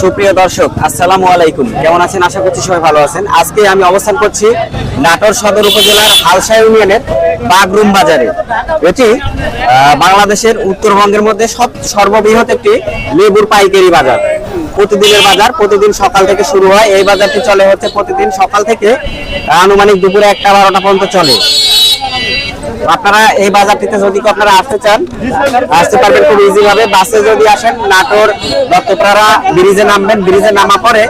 সুপ্রিয় দর্শক, আসসালামু আলাইকুম। কেমন আছেন? আশা করছি সবাই ভালো আছেন। আজকে আমি অবস্থান করছি নাটোর সদর উপজেলার হালসা ইউনিয়নের বাগরুম বাজারে। এটি বাংলাদেশের উত্তরবঙ্গের মধ্যে সব সর্ববৃহৎ একটি লেবুর পাইকারি বাজার। প্রতিদিনের বাজার, প্রতিদিন সকাল থেকে শুরু হয়। এই বাজারটি চলে হচ্ছে প্রতিদিন সকাল থেকে আনুমানিক দুপুরে একটা বারোটা পর্যন্ত চলে। আপনারা এই বাজারটিতে যদি আপনারা আসতে চান আসতে পারবেন খুব ইজি ভাবে বাসে যদি আসেন নাটোর দত্তপাড়া ব্রিজে নামবেন ব্রিজে নামা পরে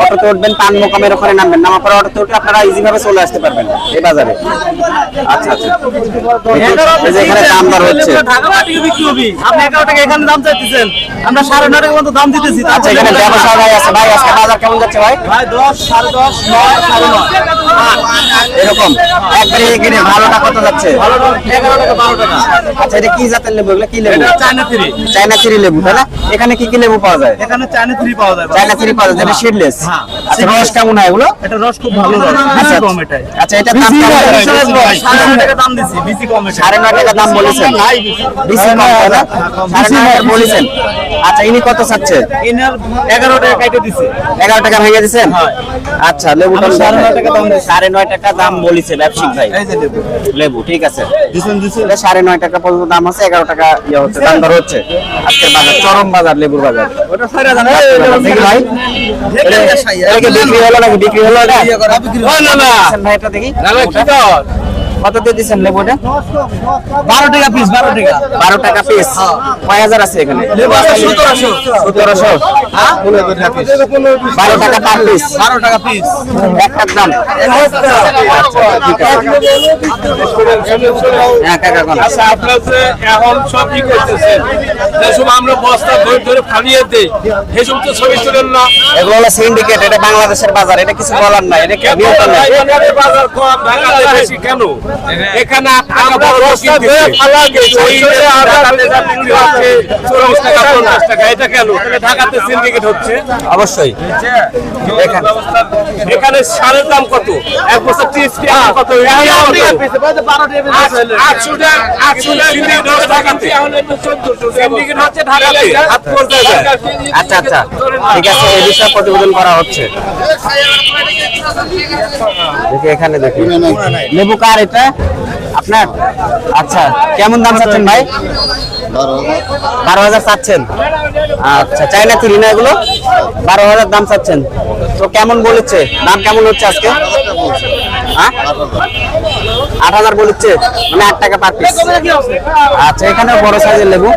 অটোতে উঠবেন পান মোকামের ওখানে নামবেন। নামা পরে অটোতে উঠে আপনারা ইজি ভাবে চলে আসতে পারবেন এই বাজারে। আচ্ছা আচ্ছা। এখানে দাম দর হচ্ছে। ঢাকা মাটিকে বিক্রি হবি আপনি এগারো টাকা এখানে দাম চাইতেছেন। আমরা সাড়ে নয় টাকা দাম দিতেছি। আচ্ছা এখানে ব্যবসা ভাই আছে। ভাই আজকে বাজার কেমন যাচ্ছে ভাই? ভাই দশ সাড়ে দশ নয় সাড়ে নয়। এরকম? একবারে এখানে ভালোটা কত যাচ্ছে? আচ্ছা এটা কি জাতের লেবু? এগুলো কি লেবু? China three. চাইনা চিরি লেবু তাই না? এখানে কি কি লেবু পাওয়া যায়? এখানে চায়না থ্রি পাওয়া যায়। চাইনা চিরি পাওয়া যায় যেটা সিডলেস হ্যাঁ। আচ্ছা রস কেমন হয় এগুলো? এটা রস খুব ভালো আচ্ছা কম এটাই। আচ্ছা এটা দাম হয়? কম, সাড়ে নয় টাকা দাম দিছি। বেশি কম এটা সাড়ে নয় টাকা দাম বলেছেন। বেশি কম না? সাড়ে নয় টাকা বলেছেন। আচ্ছা ইনি কত চাচ্ছে? এনার এগারো টাকা কাইটে দিছে। এগারো টাকা ভেঙে দিচ্ছেন হ্যাঁ। আচ্ছা লেবুটা আমি সাড়ে নয় টাকা দাম দিচ্ছি। সাড়ে নয় টাকা দাম বলেছে ব্যবসায়িক ভাই। এই যে লেবু। ঠিক আছে। সাড়ে নয় টাকা পর্যন্ত দাম আছে এগারো টাকা ইয়ে হচ্ছে দাম দর হচ্ছে। আজকের বাজার চরম বাজার লেবুর বাজার। ভাই। বিক্রি হলো নাকি? বিক্রি হলো না না। দিচ্ছেন ভাই এটা দেখি। না না কত দিয়ে দিচ্ছেন লেবুটা? বারো টাকা পিস বারো টাকা। বারো টাকা পিস কয় হাজার আছে এখানে? সতেরোশো। সতেরোশো। বারো টাকা পার পিস বারো টাকা পিস একটার দাম। হ্যাঁ কাকা কোন? আচ্ছা আপনার যে এখন সব কি করতেছেন যেসব আমরা বস্তা ধরে ধরে ফালিয়ে দেই সেসব তো ছবি তোলেন না। এগুলো হলো সিন্ডিকেট এটা বাংলাদেশের বাজার এটা কিছু বলার নাই এটা নাই? বাজার কম ঢাকাতে বেশি কেন? এখানে চল্লিশ টাকা পঞ্চাশ টাকা এটা কেন? তাহলে ঢাকাতে সিন্ডিকেট হচ্ছে। অবশ্যই। এখানে। এখানে সারের দাম কত? এক বছর ত্রিশ টাকা কত? আটশো টাকা আটশো টাকা সিন্ডিকেট হচ্ছে ঢাকাতে। সিন্ডিকেট হচ্ছে ঢাকাতে। হাত পর্যায়ে যায়। আচ্ছা আচ্ছা। ঠিক আছে এই বিষয়ে প্রতিবেদন করা হচ্ছে। দেখি এখানে দেখি। লেবু কার এটা? আপনার? আচ্ছা কেমন দাম চাচ্ছেন ভাই? বারো হাজার। চাচ্ছেন। আচ্ছা চাইনা তিরি না এগুলো? বারো হাজার দাম চাচ্ছেন। তো কেমন বলেছে? দাম কেমন হচ্ছে আজকে? হ্যাঁ? আট হাজার বলেছে মানে আট টাকা পার পিস আচ্ছা এখানে বড় সাইজের লেবু।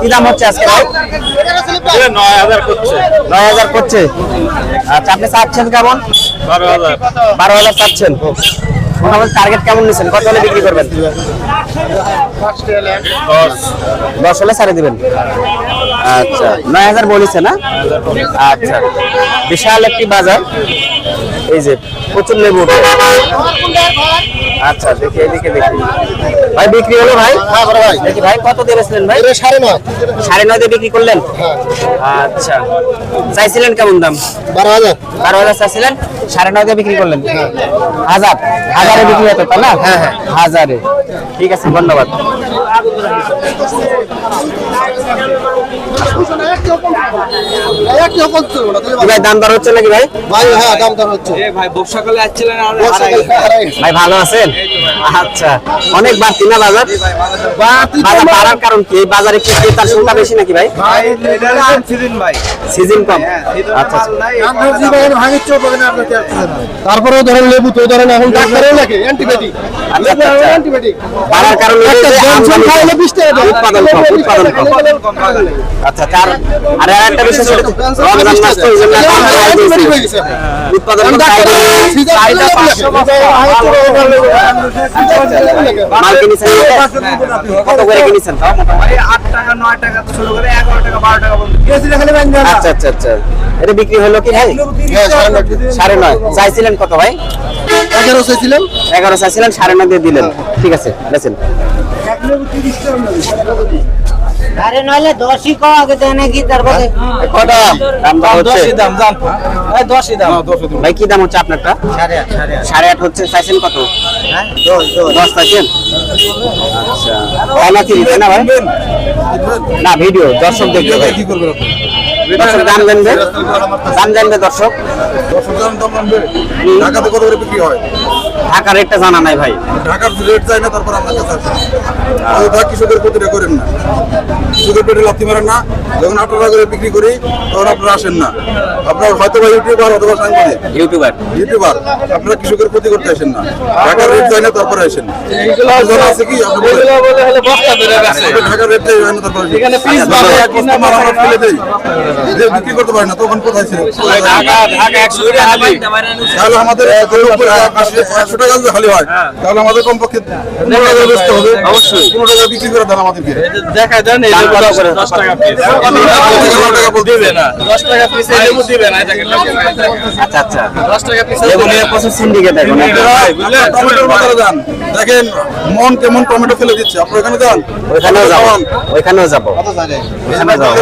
কি দাম হচ্ছে আজকে ভাই? নয় হাজার করছে। নয় হাজার করছে। আচ্ছা আপনি চাচ্ছেন কেমন? বারো হাজার। বারো হাজার চাচ্ছেন। মোটামুটি টার্গেট কেমন নিচ্ছেন কত হলে বিক্রি করবেন? দশ হলে ছাড়ে দিবেন। আচ্ছা নয় হাজার বলেছে না? আচ্ছা বিশাল একটি বাজার। এই যে প্রচুর লেবু। আচ্ছা দেখি এদিকে দেখি। ভাই বিক্রি হলো ভাই? দেখি ভাই কত দিয়েছিলেন ভাই? সাড়ে নয়। সাড়ে নয় দিয়ে বিক্রি করলেন? আচ্ছা। চাইছিলেন কেমন দাম? বারো হাজার। বারো হাজার চাইছিলেন? সাড়ে নয় দিয়ে বিক্রি করলেন? হাজার? হাজারে বিক্রি হতো তাই না? হ্যাঁ হ্যাঁ। হাজারে। ঠিক আছে ধন্যবাদ। একটি অকল চলবে না, তাহলে কি ভাই দাম দর হচ্ছে নাকি ভাই? ভাই হ্যাঁ দাম দর হচ্ছে। ভাই বর্ষাকালে আসছিলেন ভাই ভালো আছেন? আচ্ছা অনেক বাড়তি না বাজার? বাজার বাড়ার কারণ কি? বাজারে কি ক্রেতার সংখ্যা বেশি নাকি ভাই? সিজন কম। আচ্ছা আচ্ছা। তারপরেও ধরেন লেবু তো ধরেন এখন ডাক্তারও। অ্যান্টিবায়োটিক বাড়ার কারণ খাইলে টাকা উৎপাদন কম উৎপাদন কম। আচ্ছা তার আর একটা রমজান মাস তো জন্য হয়ে উৎপাদন কম, চাহিদা। মাল কিনেছেন কত করে কিনেছেন? তাও মোটামুটি? আট টাকা নয় টাকা শুরু করে এগারো টাকা বারো টাকা পর্যন্ত আচ্ছা আচ্ছা আচ্ছা। এটা বিক্রি হলো কি ভাই? হ্যাঁ, সাড়ে নয়। চাইছিলেন কত ভাই? এগারো চাইছিলাম এগারো চাইছিলেন সাড়ে নয় দিয়ে দিলেন। ঠিক আছে বেছেন আরে নইলে দশই কো আগে দেয় নাকি? তারপরে কটা দাম? দাম হচ্ছে? দাম দাম। দশই দাম। ভাই কি দাম হচ্ছে আপনারটা? সাড়ে আট সাড়ে আট। হচ্ছে চাইছেন কত? হ্যাঁ দশ চাইছেন? আচ্ছা। ভাই? না ভিডিও দর্শক দেখবে ভাই। দর্শক দাম জানবে? দাম জানবে দর্শক। ঢাকাতে কত করে বিক্রি হয়? ঢাকা রেটটা জানা নাই ভাই। ঢাকার রেট চাই না তারপর আপনার কাছে আসে কৃষকের ক্ষতিটা করেন না। কৃষকের পেটে লাথি মারেন না। যখন আট করে বিক্রি করি তখন আপনারা আসেন না। আপনার হয়তো বা ইউটিউবার অথবা সাংবাদিক। ইউটিউবার। ইউটিউবার আপনারা কৃষকের ক্ষতি করতে আসেন না। ঢাকার রেট চাই না তারপরে আসেন। জানা আছে কি? ঢাকার রেট চাই না তারপরে আসেন। আচ্ছা, এক বস্তা মাল আমরা ফেলে দেই। যে বিক্রি করতে পারি না তখন কোথায় ছিল? ঢাকা ঢাকা একশো করে হালি তাহলে আমাদের একশো টাকা যদি খালি হয় তাহলে আমাদের কমপক্ষে পনেরো টাকা বেচতে হবে। অবশ্যই। পনেরো টাকা বিক্রি করে দেন আমাদেরকে। দেখা দেন এই দাম লেবু কত করে? দশ টাকা পিস পনেরো টাকা বলতে দিবে না দশ টাকা পিস এই লেবু দিবে না এটাকে আচ্ছা আচ্ছা। দশ টাকা পিস লেবু নিয়ে প্রচুর সিন্ডিকেট এখন টমেটোর বাজারে যান। দেখেন মন কেমন টমেটো ফেলে দিচ্ছে। আপনার এখানে যান। ওইখানেও যাব। ওইখানেও যাব। ওইখানেও যাব।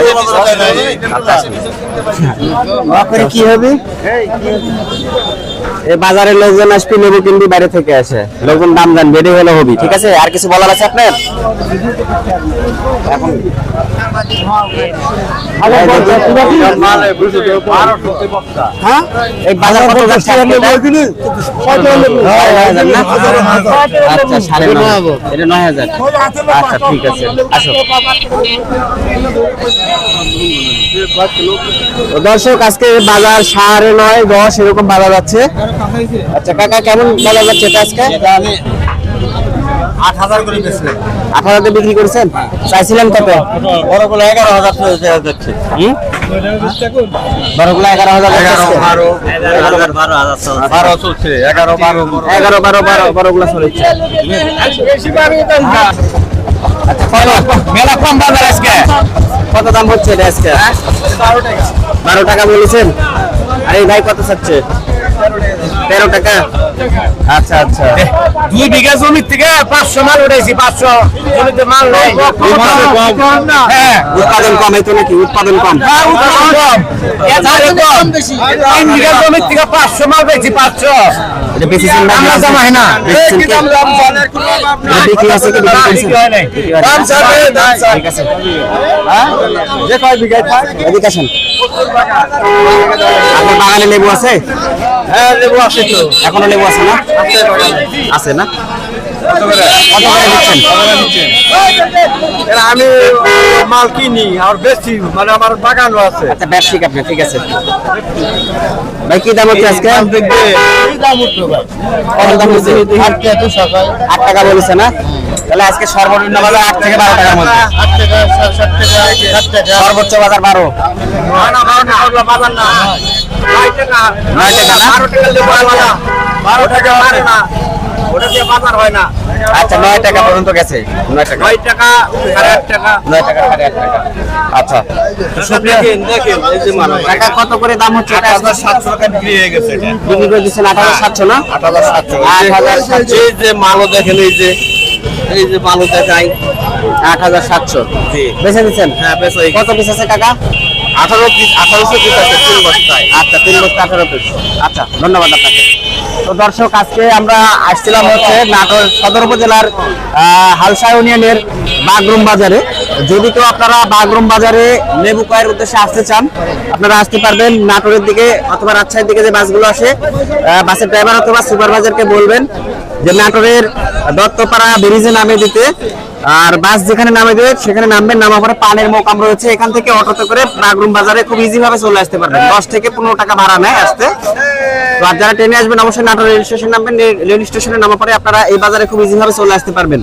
করে কি হবে? এই বাজারে লোকজন আসবে লেবু কিনবি বাইরে থেকে আসে। লোকজন দাম জানবে এটাই হলো হবি ঠিক আছে? আর কিছু বলার আছে আপনার? এখন হ্যাঁ? এই বাজার কত যাচ্ছে আচ্ছা আচ্ছা ঠিক আছে। আসো। দর্শক আজকে বাজার সাড়ে নয় দশ এরকম বাজার যাচ্ছে আচ্ছা কাকা কেমন বাজার যাচ্ছে এটা আজকে? আট হাজার করে বেশি আট হাজার বিক্রি করেছেন? চাইছিলেন কত? এগারো হাজার যাচ্ছে। এগারো হাজার যাচ্ছে? বারো। চলছে। এগারো বারো এগারো বারো বারো বারোগুলো চলেছে। মেলা কম বাজার আজকে? কত দাম হচ্ছে আজকে? বারো টাকা বলেছেন? আরে ভাই কত চাচ্ছে? তেরো টাকা? আচ্ছা আচ্ছা। দুই বিঘা জমির থেকে পাঁচশো মাল উঠেছি পাঁচশো জমিতে মাল নাই। হ্যাঁ। উৎপাদন কম এই তো নাকি উৎপাদন কম। উৎপাদন কম। এছাড়া কম। তিন বিঘা জমির থেকে পাঁচশো মাল পেয়েছি পাঁচশো। হয় হয় হয় হ্যাঁ? বাগানে লেবু আছে? হ্যাঁ লেবু আছে তো। এখনও লেবু আছে না? আছে না কত করে দিচ্ছেন আমি মাল কিনি আর বেশি মানে আমার বাগানও আছে আচ্ছা ব্যবসায়িক আপনি ঠিক আছে ভাই কি দাম হচ্ছে আজকে কত দাম হচ্ছে আট টাকা বলেছে না তাহলে আজকে সর্বনিম্ন বাজার আট থেকে বারো টাকার মধ্যে সর্বোচ্চ বাজার বারো নয় টাকা না বারো টাকা মারে না ওটা দিয়ে বাজার হয় না। আচ্ছা নয় টাকা পর্যন্ত গেছে। নয় টাকা। নয় টাকা সাড়ে আট টাকা। নয় টাকা সাড়ে আট টাকা। আচ্ছা। দেখেন দেখেন এই যে মাল। টাকা কত করে দাম হচ্ছে? এটা আজকে? সাতশো টাকা বিক্রি হয়ে গেছে বিক্রি করে দিচ্ছেন আট হাজার সাতশো না? আট হাজার সাতশো। আট হাজার এই যে মালও দেখেন এই যে এই যে মালও দেখাই। আট হাজার সাতশো। জি। বেছে দিচ্ছেন? হ্যাঁ বেশ কত পিস আছে কাকা? আঠারো পিস আঠারোশো পিস আছে তিন বস্তায়। আচ্ছা তিন বস্তা আঠারো পিস আচ্ছা ধন্যবাদ আপনাকে। তো দর্শক, আজকে আমরা আসছিলাম হচ্ছে নাটোর সদর উপজেলার হালসা ইউনিয়নের বাগরুম বাজারে। যদি কেউ আপনারা বাগরুম বাজারে লেবু কয়ের উদ্দেশ্যে আসতে চান, আপনারা আসতে পারবেন নাটোরের দিকে অথবা রাজশাহীর দিকে যে বাসগুলো আসে বাসের ড্রাইভার অথবা সুপারভাইজারকে বলবেন যে নাটোরের দত্তপাড়া ব্রিজে নামে দিতে। আর বাস যেখানে নামে দেবে সেখানে নামবেন নামার পরে পানের মোকাম রয়েছে এখান থেকে অটোতে করে বাগরুম বাজারে খুব ইজি ভাবে চলে আসতে পারবেন। দশ থেকে পনেরো টাকা ভাড়া নেয় আসতে। তো আর যারা ট্রেনে আসবেন অবশ্যই নাটোর রেল স্টেশন নামবেন। রেল স্টেশনে নামা পরে আপনারা এই বাজারে খুব ইজি ভাবে চলে আসতে পারবেন।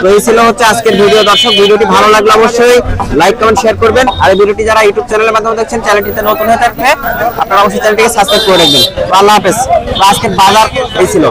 তো এই ছিল হচ্ছে আজকের ভিডিও দর্শক। ভিডিওটি ভালো লাগলে অবশ্যই লাইক কমেন্ট শেয়ার করবেন। আর এই ভিডিওটি যারা ইউটিউব চ্যানেলের মাধ্যমে দেখছেন চ্যানেলটিতে নতুন হয়ে থাকলে আপনারা অবশ্যই চ্যানেলটিকে সাবস্ক্রাইব করে রাখবেন। আল্লাহ হাফেজ। আজকের বাজার এই ছিল।